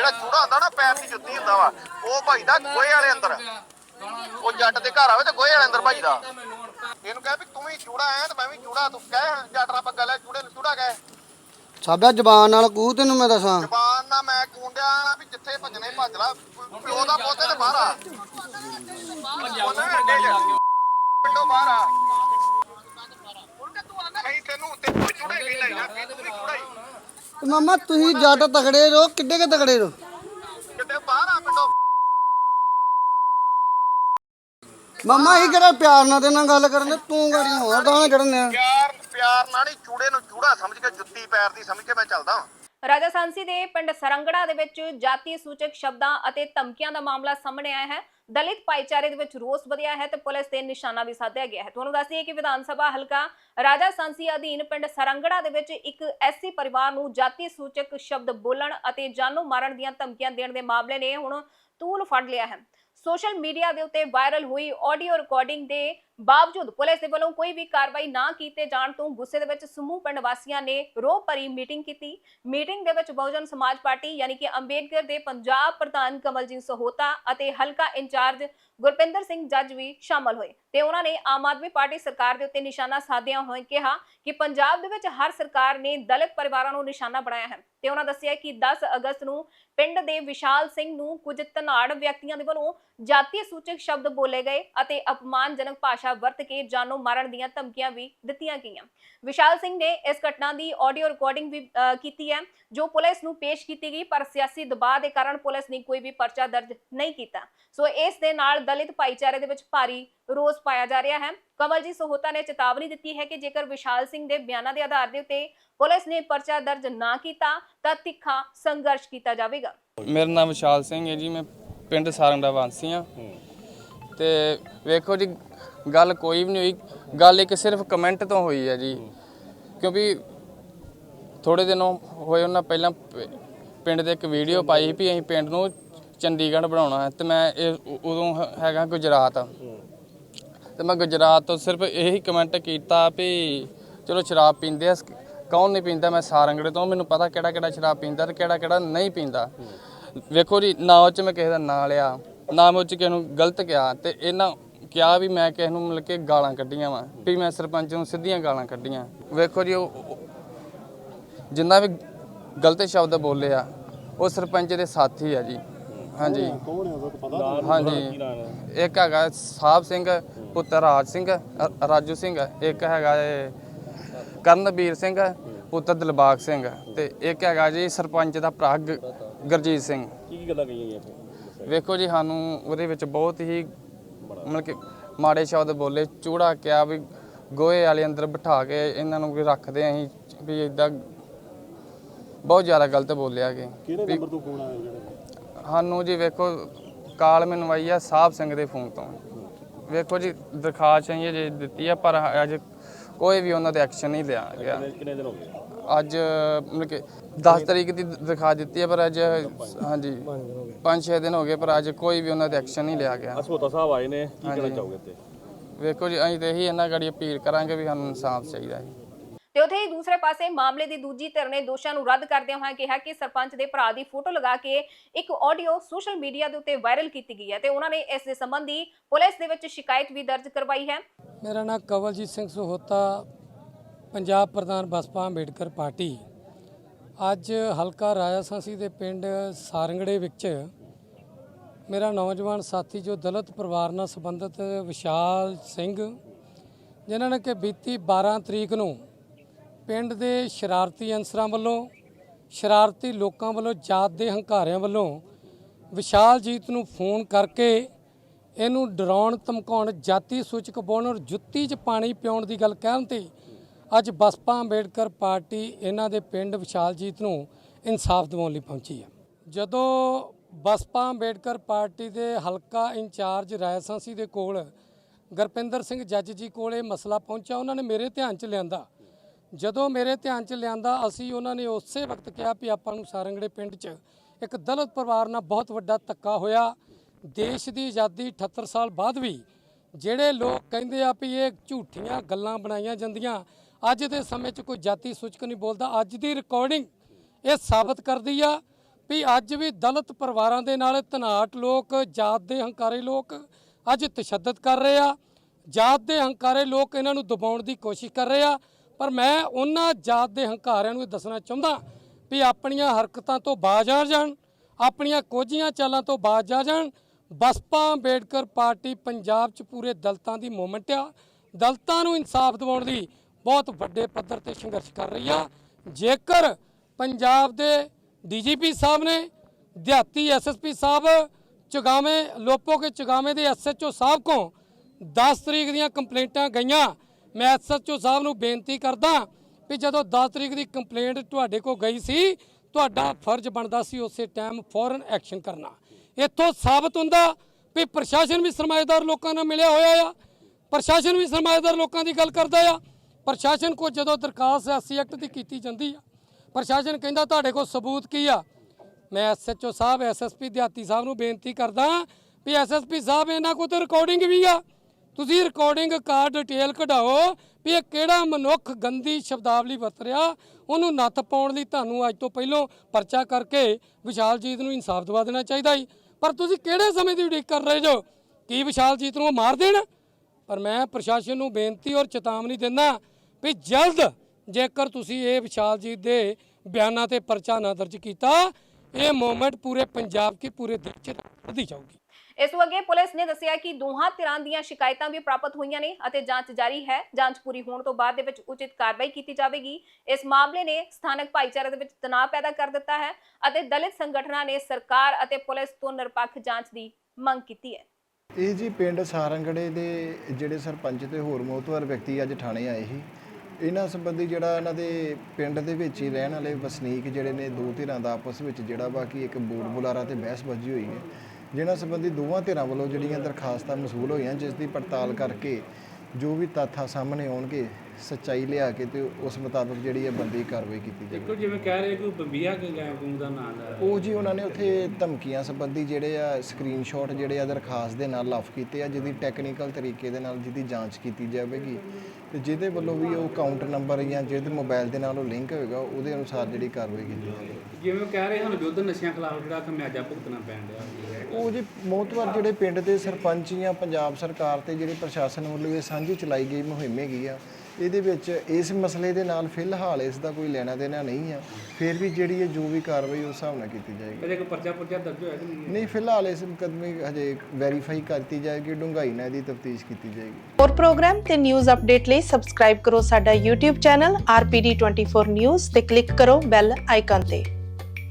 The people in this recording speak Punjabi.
ਜਿਹੜਾ ਚੂੜਾ ਹੁੰਦਾ ਨਾ ਪੈਰ ਦੀ ਜੁੱਤੀ ਹੁੰਦਾ ਵਾ ਉਹ ਭਾਈ ਦਾ ਗੋਹੇ ਵਾਲੇ ਅੰਦਰ। ਉਹ ਜੱਟ ਦੇ ਘਰ ਆਵੇ ਤੇ ਗੋਹੇ ਵਾਲੇ ਅੰਦਰ ਭਾਈ ਦਾ ਇਹਨੂੰ ਕਹਿ ਵੀ ਤੂੰ ਵੀ ਚੂੜਾ ਐ ਤੇ ਮੈਂ ਵੀ ਚੂੜਾ ਤੂੰ ਕਹਿ ਜੱਟ ਦਾ ਪੱਗਾ ਲੈ ਚੂੜੇ ਨੂੰ ਚੂੜਾ ਕਹਿ। ਸਾਬਿਆ ਜ਼ਬਾਨ ਨਾਲ ਕੂ ਤੈਨੂੰ ਮੈਂ ਦੱਸਾਂ। ਜ਼ਬਾਨ ਨਾਲ ਮੈਂ ਕੂੰਡਿਆ ਨਾ ਵੀ ਜਿੱਥੇ ਭੱਜਣੇ ਭੱਜ ਲਾ ਪਿਓ ਦਾ ਪੁੱਤ ਤੇ ਬਾਹਰ ਆ। ਪਿੰਡੋਂ ਬਾਹਰ ਆ। ਨਹੀਂ ਤੈਨੂੰ ਤੈਨੂੰ ਵੀ ਚੂੜਾ ਹੀ ਯਾਰ ਤੂੰ ਵੀ ਚੂੜਾ ਹੀ। ਤੇ ਮਾਮਾ, ਤੁਸੀਂ ਜੱਟ ਤਗੜੇ ਰਹੋ, ਕਿੱਡੇ ਕੇ ਤਗੜੇ ਰਹੋ? ਕਿਤੇ ਬਾਹਰ ਆ ਪਿੰਡੋਂ ਮਾਮਾ ਇਹ ਕਿਹੜਾ ਪਿਆਰ ਨਾਲ ਤੇ ਨਾਲ ਗੱਲ ਕਰਨ ਦੇ ਤੂੰ ਗਾੜੀਆਂ ਹੋਰ ਤਾਂ ਚੜਨੇ ਆ। ਪਿਆਰ ਪਿਆਰ ਨਾਲ ਨਹੀਂ, ਚੂੜੇ ਨੂੰ ਚੂੜਾ ਸਮਝ ਕੇ, ਜੁੱਤੀ, ਪੈਰ ਦੀ ਸਮਝ ਕੇ ਮੈਂ ਚੱਲਦਾ ਹਾਂ ਰਾਜਾ ਸਾਂਸੀ ਦੇ ਪਿੰਡ ਸਰੰਗੜਾ ਦੇ ਵਿੱਚ ਜਾਤੀ ਸੂਚਕ ਸ਼ਬਦਾਂ ਅਤੇ ਧਮਕੀਆਂ ਦਾ ਮਾਮਲਾ ਸਾਹਮਣੇ ਆਇਆ ਹੈ। ਦਲਿਤ ਭਾਈਚਾਰੇ ਦੇ ਵਿੱਚ ਰੋਸ ਵਧਿਆ ਹੈ ਤੇ ਪੁਲਿਸ ਤੇ ਨਿਸ਼ਾਨਾ ਵੀ ਸਾਧਿਆ ਗਿਆ ਹੈ। ਤੁਹਾਨੂੰ ਦੱਸ ਦਈਏ ਕਿ ਵਿਧਾਨ ਸਭਾ ਹਲਕਾ ਰਾਜਾ ਸਾਂਸੀ ਅਧੀਨ ਪਿੰਡ ਸਰੰਗੜਾ ਦੇ ਵਿੱਚ ਇੱਕ ਐਸੀ ਪਰਿਵਾਰ ਨੂੰ ਜਾਤੀ ਸੂਚਕ ਸ਼ਬਦ ਬੋਲਣ ਅਤੇ ਜਾਨੋਂ ਮਾਰਨ ਦੀਆਂ ਧਮਕੀਆਂ ਦੇਣ ਦੇ ਮਾਮਲੇ ਨੇ ਹੁਣ ਤੂਲ ਫੜ ਲਿਆ ਹੈ। ਸੋਸ਼ਲ ਮੀਡੀਆ ਦੇ ਉੱਤੇ ਵਾਇਰਲ ਹੋਈ ਆਡੀਓ ਰਿਕਾਰਡਿੰਗ ਦੇ ਬਾਵਜੂਦ ਪੁਲਿਸ ਦੇ ਵੱਲੋਂ ਕੋਈ ਵੀ ਕਾਰਵਾਈ ਨਾ ਕੀਤੇ ਜਾਣ ਤੋਂ ਗੁੱਸੇ ਦੇ ਵਿੱਚ ਸਮੂਹ ਪਿੰਡ ਵਾਸੀਆਂ ਨੇ ਰੋਹ ਭਰੀ ਮੀਟਿੰਗ ਕੀਤੀ। ਮੀਟਿੰਗ ਦੇ ਵਿੱਚ ਬਹੁਜਨ ਸਮਾਜ ਪਾਰਟੀ ਯਾਨੀ ਕਿ ਅੰਬੇਡਕਰ ਦੇ ਪੰਜਾਬ ਪ੍ਰਧਾਨ ਕਮਲਜੀਤ ਸਹੋਤਾ ਅਤੇ ਹਲਕਾ ਇੰਚਾਰਜ ਗੁਰਪਿੰਦਰ ਸਿੰਘ ਜੱਜ ਵੀ ਸ਼ਾਮਲ ਹੋਏ ਤੇ ਉਹਨਾਂ ਨੇ ਆਮ ਆਦਮੀ ਪਾਰਟੀ ਸਰਕਾਰ ਦੇ ਉੱਤੇ ਨਿਸ਼ਾਨਾ ਸਾਧਿਆ ਹੋਇਆ ਕਿਹਾ ਕਿ ਪੰਜਾਬ ਦੇ ਵਿੱਚ ਹਰ ਸਰਕਾਰ ਨੇ ਦਲਿਤ ਪਰਿਵਾਰਾਂ ਨੂੰ ਨਿਸ਼ਾਨਾ ਬਣਾਇਆ ਹੈ ਤੇ ਉਹਨਾਂ ਦੱਸਿਆ ਕਿ 10 ਅਗਸਤ ਨੂੰ ਪਿੰਡ ਦੇ ਵਿਸ਼ਾਲ ਸਿੰਘ ਨੂੰ ਕੁਝ ਧਨਾੜ ਵਿਅਕਤੀਆਂ ਦੇ ਵੱਲੋਂ ਜਾਤੀ ਸੂਚਕ ਸ਼ਬਦ ਬੋਲੇ ਗਏ ਅਤੇ ਅਪਮਾਨਜਨਕ ਭਾਸ਼ਾ ਵਰਤ ਕੇ ਜਾਨੋਂ ਮਾਰਨ ਦੀਆਂ ਧਮਕੀਆਂ ਵੀ ਦਿੱਤੀਆਂ ਗਈਆਂ। ਵਿਸ਼ਾਲ ਸਿੰਘ ਨੇ ਇਸ ਘਟਨਾ ਦੀ ਆਡੀਓ ਰਿਕਾਰਡਿੰਗ ਵੀ ਕੀਤੀ ਹੈ ਜੋ ਪੁਲਿਸ ਨੂੰ ਪੇਸ਼ ਕੀਤੀ ਗਈ ਪਰ ਸਿਆਸੀ ਦਬਾਅ ਦੇ ਕਾਰਨ ਪੁਲਿਸ ਨੇ ਕੋਈ ਵੀ ਪਰਚਾ ਦਰਜ ਨਹੀਂ ਕੀਤਾ। ਸੋ ਇਸ ਦੇ ਨਾਲ ਦਲਿਤ ਭਾਈਚਾਰੇ ਦੇ ਵਿੱਚ ਭਾਰੀ ਰੋਸ ਪਾਇਆ ਜਾ ਰਿਹਾ ਹੈ। ਕਮਲਜੀਤ ਸਹੋਤਾ ਨੇ ਚੇਤਾਵਨੀ ਦਿੱਤੀ ਹੈ ਕਿ ਜੇਕਰ ਵਿਸ਼ਾਲ ਸਿੰਘ ਦੇ ਬਿਆਨਾਂ ਦੇ ਆਧਾਰ ਦੇ ਉੱਤੇ ਪੁਲਿਸ ਨੇ ਪਰਚਾ ਦਰਜ ਨਾ ਕੀਤਾ ਤਾਂ ਤਿੱਖਾ ਸੰਘਰਸ਼ ਕੀਤਾ ਜਾਵੇਗਾ। ਮੇਰਾ ਨਾਮ ਵਿਸ਼ਾਲ ਸਿੰਘ ਹੈ ਜੀ ਮੈਂ ਪਿੰਡ ਸਾਰੰਗੜਾ ਵਾਸੀ ਆ ਤੇ ਵੇਖੋ ਜੀ ਗੱਲ ਕੋਈ ਵੀ ਨਹੀਂ ਹੋਈ। ਗੱਲ ਇੱਕ ਸਿਰਫ ਕਮੈਂਟ ਤੋਂ ਹੋਈ ਹੈ ਜੀ। ਕਿਉਂਕਿ ਥੋੜੇ ਦਿਨ ਹੋਏ ਉਹਨਾਂ ਪਹਿਲਾਂ ਪ- ਪਿੰਡ ਦੇ ਇੱਕ ਵੀਡੀਓ ਪਾਈ ਸੀ ਵੀ ਅਸੀਂ ਪਿੰਡ ਨੂੰ ਚੰਡੀਗੜ੍ਹ ਬਣਾਉਣਾ ਹੈ। ਤੇ ਮੈਂ ਇਹ ਉਦੋਂ ਹ- ਹੈਗਾ ਗੁਜਰਾਤ। ਤੇ ਮੈਂ ਗੁਜਰਾਤ ਤੋਂ ਸਿਰਫ ਇਹੀ ਕਮੈਂਟ ਕੀਤਾ ਵੀ ਚਲੋ ਸ਼ਰਾਬ ਪੀਂਦੇ ਆ ਕੌਣ ਨਹੀਂ ਪੀਂਦਾ? ਮੈਂ ਸਾਰੰਗੜੇ ਤੋਂ। ਮੈਨੂੰ ਪਤਾ ਕਿਹੜਾ ਕਿਹੜਾ ਸ਼ਰਾਬ ਪੀਂਦਾ ਤੇ ਕਿਹੜਾ ਕਿਹੜਾ ਨਹੀਂ ਪੀਂਦਾ। ਵੇਖੋ ਜੀ, ਨਾ ਉਹ ਚ ਮੈਂ ਕਿਸੇ ਦਾ ਨਾਂ ਲਿਆ, ਨਾ ਮੈਂ ਉਹ ਚ ਕਿਸੇ ਨੂੰ ਗਲਤ ਕਿਹਾ। ਤੇ ਇਹਨਾਂ ਕਿਹਾ ਵੀ ਮੈਂ ਕਿਸੇ ਨੂੰ ਮਿਲ ਕੇ ਗਾਲਾਂ ਕੱਢੀਆਂ ਵਾ ਵੀ ਮੈਂ ਸਰਪੰਚ ਨੂੰ ਸਿੱਧੀਆਂ ਗਾਲਾਂ ਕੱਢੀਆਂ। ਵੇਖੋ ਜੀ ਉਹ ਜਿੰਨਾ ਵੀ ਗਲਤ ਸ਼ਬਦ ਬੋਲੇ ਆ ਉਹ ਸਰਪੰਚ ਦੇ ਸਾਥੀ ਆ ਜੀ। ਹਾਂਜੀ। ਹਾਂਜੀ। ਇੱਕ ਹੈਗਾ ਸਾਹਿਬ ਸਿੰਘ ਪੁੱਤਰ ਰਾਜ ਸਿੰਘ ਅ- ਰਾਜੂ ਸਿੰਘ ਇੱਕ ਹੈਗਾ ਇਹ ਕਰਨਵੀਰ ਸਿੰਘ ਪੁੱਤਰ ਦਿਲਬਾਗ ਸਿੰਘ ਤੇ ਇੱਕ ਹੈਗਾ ਜੀ ਸਰਪੰਚ ਦਾ ਭਰਾ ਗ- ਗੁਰਜੀਤ ਸਿੰਘ। ਕੀ ਕੀ ਗੱਲਾਂ ਕਹੀਆਂ ਗਈਆਂ ਫਿਰ? ਵੇਖੋ ਜੀ ਸਾਨੂੰ ਉਹਦੇ ਵਿੱਚ ਬਹੁਤ ਹੀ ਮਤਲਬ ਕਿ ਮਾੜੇ ਸ਼ਬਦ ਬੋਲੇ ਚੂੜਾ ਕਿਹਾ ਵੀ ਗੋਹੇ ਵਾਲੇ ਅੰਦਰ ਬਿਠਾ ਕੇ ਇਹਨਾਂ ਨੂੰ ਵੀ ਰੱਖਦੇ ਅਸੀਂ ਵੀ ਇਦਾਂ ਬਹੁਤ ਜ਼ਿਆਦਾ ਗਲਤ ਬੋਲਿਆ ਕਿ। ਕਿਹੜੇ ਨੰਬਰ ਤੋਂ ਫੋਨ ਆਇਆ ਜਿਹੜਾ? ਸਾਨੂੰ ਜੀ ਵੇਖੋ ਕਾਲ ਮੈਨੂੰ ਆਈ ਆ ਸਾਹਿਬ ਸਿੰਘ ਦੇ ਫੋਨ ਤੋਂ। ਵੇਖੋ ਜੀ ਦਰਖਾਸਤ ਅਸੀਂ ਜੇ ਦਿੱਤੀ ਆ ਪਰ ਅੱਜ ਕੋਈ ਵੀ ਉਹਨਾਂ ਤੇ ਐਕਸ਼ਨ ਨਹੀਂ ਲਿਆ ਗਿਆ। ਕਿੰਨੇ- ਕਿੰਨੇ ਦਿਨ ਹੋ ਗਏ? ਅੱਜ ਮਤਲਬ ਕਿ 10 ਤਰੀਕ ਦੀ ਦਿਖਾ ਦਿੱਤੀ ਹੈ ਪਰ ਅੱਜ ਹਾਂਜੀ 5-6 ਦਿਨ ਹੋ ਗਏ ਪਰ ਅੱਜ ਕੋਈ ਵੀ ਉਹਨਾਂ ਤੇ ਐਕਸ਼ਨ ਨਹੀਂ ਲਿਆ ਗਿਆ। ਅਸੋਤਾ ਸਾਹਿਬ ਆਏ ਨੇ ਕੀ ਕਹਿਣਾ ਚਾਹੋਗੇ ਤੇ ਵੇਖੋ ਜੀ ਅਸੀਂ ਤੇ ਇਹੀ ਇਹਨਾਂ ਗਾੜੀ ਅਪੀਲ ਕਰਾਂਗੇ ਵੀ ਸਾਨੂੰ ਇਨਸਾਫ ਚਾਹੀਦਾ ਹੈ। ਤੇ ਉਥੇ ਹੀ ਦੂਸਰੇ ਪਾਸੇ ਮਾਮਲੇ ਦੀ ਦੂਜੀ ਧਿਰ ਨੇ ਦੋਸ਼ਾਂ ਨੂੰ ਰੱਦ ਕਰਦਿਆਂ ਹੋਇਆ ਕਿਹਾ ਕਿ ਸਰਪੰਚ ਦੇ ਭਰਾ ਦੀ ਫੋਟੋ ਲਗਾ ਕੇ ਇੱਕ ਆਡੀਓ ਸੋਸ਼ਲ ਮੀਡੀਆ ਦੇ ਉੱਤੇ ਵਾਇਰਲ ਕੀਤੀ ਗਈ ਹੈ ਤੇ ਉਹਨਾਂ ਨੇ ਇਸ ਦੇ ਸੰਬੰਧੀ ਪੁਲਿਸ ਦੇ ਵਿੱਚ ਸ਼ਿਕਾਇਤ ਵੀ ਦਰਜ ਕਰਵਾਈ ਹੈ। ਮੇਰਾ ਨਾਮ ਕਵਲਜੀਤ ਸਿੰਘ ਸਹੋਤਾ ਪੰਜਾਬ ਪ੍ਰਧਾਨ ਬਸਪਾ ਅੰਬੇਡਕਰ ਪਾਰਟੀ। ਅੱਜ ਹਲਕਾ ਰਾਜਾਸਾਂਸੀ ਦੇ ਪਿੰਡ ਸਾਰੰਗੜੇ ਵਿੱਚ ਮੇਰਾ ਨੌਜਵਾਨ ਸਾਥੀ ਜੋ ਦਲਿਤ ਪਰਿਵਾਰ ਨਾਲ ਸੰਬੰਧਿਤ ਵਿਸ਼ਾਲ ਸਿੰਘ, ਜਿਨ੍ਹਾਂ ਨੇ ਕਿ ਬੀਤੀ 12 ਤਰੀਕ ਨੂੰ ਪਿੰਡ ਦੇ ਸ਼ਰਾਰਤੀ ਅਨਸਰਾਂ ਵੱਲੋਂ, ਸ਼ਰਾਰਤੀ ਲੋਕਾਂ ਵੱਲੋਂ ਜਾਤ ਦੇ ਹੰਕਾਰਿਆਂ ਵੱਲੋਂ ਵਿਸ਼ਾਲਜੀਤ ਨੂੰ ਫੋਨ ਕਰਕੇ ਇਹਨੂੰ ਡਰਾਉਣ, ਧਮਕਾਉਣ, ਜਾਤੀ ਸੂਚਕ ਬੋਲਣ ਔਰ ਜੁੱਤੀ 'ਚ ਪਾਣੀ ਪਿਉਣ ਦੀ ਗੱਲ ਕਹਿਣ ਤੇ ਅੱਜ ਬਸਪਾ ਅੰਬੇਡਕਰ ਪਾਰਟੀ ਇਹਨਾਂ ਦੇ ਪਿੰਡ ਵਿਸ਼ਾਲਜੀਤ ਨੂੰ ਇਨਸਾਫ ਦਿਵਾਉਣ ਲਈ ਪਹੁੰਚੀ ਹੈ। ਜਦੋਂ ਬਸਪਾ ਅੰਬੇਡਕਰ ਪਾਰਟੀ ਦੇ ਹਲਕਾ ਇੰਚਾਰਜ ਰਾਇਸਾਂਸੀ ਦੇ ਕੋਲ ਗੁਰਪਿੰਦਰ ਸਿੰਘ ਜੱਜ ਜੀ ਕੋਲ ਇਹ ਮਸਲਾ ਪਹੁੰਚਿਆ, ਉਹਨਾਂ ਨੇ ਮੇਰੇ ਧਿਆਨ 'ਚ ਲਿਆਂਦਾ। ਜਦੋਂ ਮੇਰੇ ਧਿਆਨ 'ਚ ਲਿਆਂਦਾ, ਅਸੀਂ ਉਹਨਾਂ ਨੇ ਉਸੇ ਵਕਤ ਕਿਹਾ ਵੀ ਆਪਾਂ ਨੂੰ ਸਾਰੰਗੜੇ ਪਿੰਡ 'ਚ ਇੱਕ ਦਲਿਤ ਪਰਿਵਾਰ ਨਾਲ ਬਹੁਤ ਵੱਡਾ ਧੱਕਾ ਹੋਇਆ। ਦੇਸ਼ ਦੀ ਆਜ਼ਾਦੀ 78 ਸਾਲ ਬਾਅਦ ਵੀ ਜਿਹੜੇ ਲੋਕ ਕਹਿੰਦੇ ਆ ਵੀ ਇਹ ਝੂਠੀਆਂ ਗੱਲਾਂ ਬਣਾਈਆਂ ਜਾਂਦੀਆਂ ਅੱਜ ਦੇ ਸਮੇਂ 'ਚ ਕੋਈ ਜਾਤੀ ਸੂਚਕ ਨਹੀਂ ਬੋਲਦਾ। ਅੱਜ ਦੀ ਰਿਕਾਰਡਿੰਗ ਇਹ ਸਾਬਤ ਕਰਦੀ ਆ ਵੀ ਅੱਜ ਵੀ ਦਲਿਤ ਪਰਿਵਾਰਾਂ ਦੇ ਨਾਲ ਧਨਾਟ ਲੋਕ, ਜਾਤ ਦੇ ਹੰਕਾਰੇ ਲੋਕ ਅੱਜ ਤਸ਼ੱਦਦ ਕਰ ਰਹੇ ਆ। ਜਾਤ ਦੇ ਹੰਕਾਰੇ ਲੋਕ ਇਹਨਾਂ ਨੂੰ ਦਬਾਉਣ ਦੀ ਕੋਸ਼ਿਸ਼ ਕਰ ਰਹੇ ਆ। ਪਰ ਮੈਂ ਉਹਨਾਂ ਜਾਤ ਦੇ ਹੰਕਾਰਿਆਂ ਨੂੰ ਇਹ ਦੱਸਣਾ ਚਾਹੁੰਦਾ ਵੀ ਆਪਣੀਆਂ ਹਰਕਤਾਂ ਤੋਂ ਬਾਜ਼ ਆ ਜਾਣ, ਆਪਣੀਆਂ ਕੋਝੀਆਂ ਚਾਲਾਂ ਤੋਂ ਬਾਜ਼ ਆ ਜਾਣ। ਬਸਪਾ ਅੰਬੇਡਕਰ ਪਾਰਟੀ ਪੰਜਾਬ 'ਚ ਪੂਰੇ ਦਲਤਾਂ ਦੀ ਮੂਵਮੈਂਟ ਆ। ਦਲਤਾਂ ਨੂੰ ਇਨਸਾਫ ਦਿਵਾਉਣ ਦੀ ਬਹੁਤ ਵੱਡੇ ਪੱਧਰ ਤੇ ਸੰਘਰਸ਼ ਕਰ ਰਹੀ ਆ। ਜੇਕਰ ਪੰਜਾਬ ਦੇ ਡੀਜੀਪੀ ਸਾਹਿਬ ਨੇ, ਦਿਹਾਤੀ ਐਸਐਸਪੀ ਸਾਹਿਬ, ਚੁਗਾਵੇਂ, ਲੋਪੋ ਕੇ ਚੁਗਾਵੇਂ ਦੇ ਐਸਐਚਓ ਸਾਹਿਬ ਕੋ 10 ਤਰੀਕ ਦੀਆਂ ਕੰਪਲੇਂਟਾਂ ਗਈਆਂ, ਮੈਂ ਐਸਐਚਓ ਸਾਹਿਬ ਨੂੰ ਬੇਨਤੀ ਕਰਦਾ ਵੀ ਜਦੋਂ 10 ਤਰੀਕ ਦੀ ਕੰਪਲੇਂਟ ਤੁਹਾਡੇ ਕੋ ਗਈ ਸੀ, ਤੁਹਾਡਾ ਫਰਜ਼ ਬਣਦਾ ਸੀ ਉਸੇ ਟਾਈਮ ਫੌਰਨ ਐਕਸ਼ਨ ਕਰਨਾ। ਇੱਥੋਂ ਸਾਬਤ ਹੁੰਦਾ ਵੀ ਪ੍ਰਸ਼ਾਸਨ ਵੀ ਸਰਮਾਏਦਾਰ ਲੋਕਾਂ ਨਾਲ ਮਿਲਿਆ ਹੋਇਆ ਆ। ਪ੍ਰਸ਼ਾਸਨ ਵੀ ਸਰਮਾਏਦਾਰ ਲੋਕਾਂ ਦੀ ਗੱਲ ਕਰਦਾ ਆ। ਪ੍ਰਸ਼ਾਸਨ ਕੋਲ ਜਦੋਂ ਦਰਖਾਸਤ ਐਸਸੀ ਐਕਟ ਦੀ ਕੀਤੀ ਜਾਂਦੀ ਆ, ਪ੍ਰਸ਼ਾਸਨ ਕਹਿੰਦਾ ਤੁਹਾਡੇ ਕੋਲ ਸਬੂਤ ਕੀ ਆ? ਮੈਂ ਐਸਐਚਓ ਸਾਹਿਬ ਐਸਐਸਪੀ ਦਿਹਾਤੀ ਸਾਹਿਬ ਨੂੰ ਬੇਨਤੀ ਕਰਦਾ ਵੀ ਐਸਐਸਪੀ ਸਾਹਿਬ ਇਹਨਾਂ ਕੋਲ ਤੇ ਰਿਕਾਰਡਿੰਗ ਵੀ ਆ। ਤੁਸੀਂ ਰਿਕਾਰਡਿੰਗ ਕਾਰ ਡਿਟੇਲ ਕਢਾਓ ਵੀ ਇਹ ਕਿਹੜਾ ਮਨੁੱਖ ਗੰਦੀ ਸ਼ਬਦਾਵਲੀ ਵਰਤ ਰਿਹਾ, ਉਹਨੂੰ ਨੱਥ ਪਾਉਣ ਲਈ ਤੁਹਾਨੂੰ ਅੱਜ ਤੋਂ ਪਹਿਲਾਂ ਪਰਚਾ ਕਰਕੇ ਵਿਸ਼ਾਲਜੀਤ ਨੂੰ ਇਨਸਾਫ ਦਿਵਾ ਦੇਣਾ ਚਾਹੀਦਾ ਸੀ ਪਰ ਤੁਸੀਂ ਕਿਹੜੇ ਸਮੇਂ ਦੀ ਉਡੀਕ ਕਰ ਰਹੇ ਜੋ? ਕੀ ਵਿਸ਼ਾਲਜੀਤ ਨੂੰ ਉਹ ਮਾਰ ਦੇਣ? ਪਰ ਮੈਂ ਪ੍ਰਸ਼ਾਸਨ ਨੂੰ ਬੇਨਤੀ ਔਰ ਚੇਤਾਵਨੀ ਦਿੰਦਾ ਵੀ ਜਲਦ ਜੇਕਰ ਤੁਸੀਂ ਇਹ ਵਿਸ਼ਾਲਜੀਤ ਦੇ ਬਿਆਨਾਂ ਤੇ ਪਰਚਾ ਨਾ ਦਰਜ ਕੀਤਾ, ਇਹ ਮੂਵਮੈਂਟ ਪੂਰੇ ਪੰਜਾਬ ਕੀ ਪੂਰੇ ਦੇਸ਼ 'ਚ ਵਧੀ ਜਾਊਗੀ। ਇਸ ਤੋਂ ਅੱਗੇ ਪੁਲਿਸ ਨੇ ਦੱਸਿਆ ਕਿ ਦੋਹਾਂ ਧਿਰਾਂ ਦੀਆਂ ਸ਼ਿਕਾਇਤਾਂ ਵੀ ਪ੍ਰਾਪਤ ਹੋਈਆਂ ਨੇ ਅਤੇ ਜਾਂਚ ਜਾਰੀ ਹੈ। ਜਾਂਚ ਪੂਰੀ ਹੋਣ ਤੋਂ ਬਾਅਦ ਦੇ ਵਿੱਚ ਉਚਿਤ ਕਾਰਵਾਈ ਕੀਤੀ ਜਾਵੇਗੀ। ਇਸ ਮਾਮਲੇ ਨੇ ਸਥਾਨਕ ਭਾਈਚਾਰੇ ਦੇ ਵਿੱਚ ਤਣਾਅ ਪੈਦਾ ਕਰ ਦਿੱਤਾ ਹੈ ਅਤੇ ਦਲਿਤ ਸੰਗਠਨਾਂ ਨੇ ਸਰਕਾਰ ਅਤੇ ਪੁਲਿਸ ਤੋਂ ਨਿਰਪੱਖ ਜਾਂਚ ਦੀ ਮੰਗ ਕੀਤੀ ਹੈ। ਇਹ ਜੀ ਪਿੰਡ ਸਾਰੰਗੜੇ ਦੇ ਜਿਹੜੇ ਸਰਪੰਚ ਤੇ ਹੋਰ ਮੋਹਤਵਰ ਵਿਅਕਤੀ ਅੱਜ ਥਾਣੇ ਆਏ ਸੀ। ਇਹਨਾਂ ਸੰਬੰਧੀ ਜਿਹੜਾ ਇਹਨਾਂ ਦੇ ਪਿੰਡ ਦੇ ਵਿੱਚ ਹੀ ਰਹਿਣ ਵਾਲੇ ਵਸਨੀਕ ਜਿਹੜੇ ਨੇ, ਦੋ ਧਿਰਾਂ ਦਾ ਆਪਸ ਵਿੱਚ ਜਿਹੜਾ ਵਾ ਕਿ ਇੱਕ ਬੋਲ ਬੁਲਾਰਾ ਤੇ ਬਹਿਸਬਾਜ਼ੀ ਹੋਈ ਹੈ। ਜਿਹਨਾਂ ਸੰਬੰਧੀ ਦੋਵਾਂ ਧਿਰਾਂ ਵੱਲੋਂ ਜਿਹੜੀਆਂ ਦਰਖਾਸਤਾਂ ਮਸੂਲ ਹੋਈਆਂ, ਜਿਸ ਦੀ ਪੜਤਾਲ ਕਰਕੇ ਜੋ ਵੀ ਤੱਥ ਸਾਹਮਣੇ ਆਉਣਗੇ ਸੱਚਾਈ ਲਿਆ ਕੇ ਤੇ ਉਸ ਮੁਤਾਬਕ ਜਿਹੜੀ ਹੈ ਬੰਦੀ ਕਾਰਵਾਈ ਕੀਤੀ ਜਾਵੇ। ਦੇਖੋ ਜਿਵੇਂ ਕਹਿ ਰਹੇ ਕੋਈ ਬੰਬੀਆ ਕੇ ਗੈਂਗ ਦਾ ਨਾਂ ਲੈ ਉਹ ਜੀ ਉਹਨਾਂ ਨੇ ਉੱਥੇ ਧਮਕੀਆਂ ਸੰਬੰਧੀ ਜਿਹੜੇ ਆ ਸਕਰੀਨਸ਼ਾਟ ਜਿਹੜੇ ਆ ਦਰਖਾਸਤ ਦੇ ਨਾਲ ਲਾਫ ਕੀਤੇ ਆ ਜਿਹਦੀ ਟੈਕਨੀਕਲ ਤਰੀਕੇ ਦੇ ਨਾਲ ਜਿਹਦੀ ਜਾਂਚ ਕੀਤੀ ਜਾਵੇਗੀ। ਤੇ ਜਿਹਦੇ ਵੱਲੋਂ ਵੀ ਉਹ ਕਾਊਂਟ ਨੰਬਰ ਜਾਂ ਜਿਹਦੇ ਮੋਬਾਈਲ ਦੇ ਨਾਲ ਉਹ ਲਿੰਕ ਹੋਏਗਾ ਉਹਦੇ ਅਨੁਸਾਰ ਜਿਹੜੀ ਕਾਰਵਾਈ ਕੀਤੀ ਜਾਵੇਗੀ ਜਿਵੇਂ ਕਹਿ ਰਹੇ ਹਨ ਯੁੱਧ ਨਸ਼ਿਆਂ ਖਿਲਾਫ ਜਿਹੜਾ ਖਮਿਆਜਾ ਭੁਗਤਣਾ ਪੈਣ ਡਿਆ ਉਹ ਜੀ ਮੋਤਵਰ ਜਿਹੜੇ ਪਿੰਡ ਦੇ ਸਰਪੰਚ ਜਾਂ ਪੰਜਾਬ ਸਰਕਾਰ ਤੇ ਜਿਹੜੇ ਪ੍ਰਸ਼ਾਸਨ ਵੱਲੋਂ ਇਹ ਸਾਂਝੀ ਚਲਾਈ ਗਈ ਮੁਹਿੰਮ ਹੈਗੀ ਆ ਇਹਦੇ ਵਿੱਚ ਇਸ ਮਸਲੇ ਦੇ ਨਾਲ ਫਿਲਹਾਲ ਇਸ ਦਾ ਕੋਈ ਲੈਣਾ ਦੇਣਾ ਨਹੀਂ ਆ। ਫਿਰ ਵੀ ਜਿਹੜੀ ਇਹ ਜੋ ਵੀ ਕਾਰਵਾਈ ਉਸ ਹਿਸਾਬ ਨਾਲ ਕੀਤੀ ਜਾਏਗੀ। ਕਦੇ ਕੋਈ ਪਰਚਾ ਪੁਰਚਾ ਦਰਜ ਹੋਇਆ ਕਿ ਨਹੀਂ ਨਹੀਂ ਫਿਲਹਾਲ ਇਸ ਮੁਕੱਦਮੇ ਹਜੇ ਵੈਰੀਫਾਈ ਕਰਤੀ ਜਾਏਗੀ ਡੂੰਘਾਈ ਨਾਲ ਇਹਦੀ ਤਫਤੀਸ਼ ਕੀਤੀ ਜਾਏਗੀ। ਹੋਰ ਪ੍ਰੋਗਰਾਮ ਤੇ ਨਿਊਜ਼ ਅਪਡੇਟ ਲਈ ਸਬਸਕ੍ਰਾਈਬ ਕਰੋ ਸਾਡਾ YouTube ਚੈਨਲ RPD24 News ਤੇ ਕਲਿੱਕ ਕਰੋ ਬੈਲ ਆਈਕਨ ਤੇ।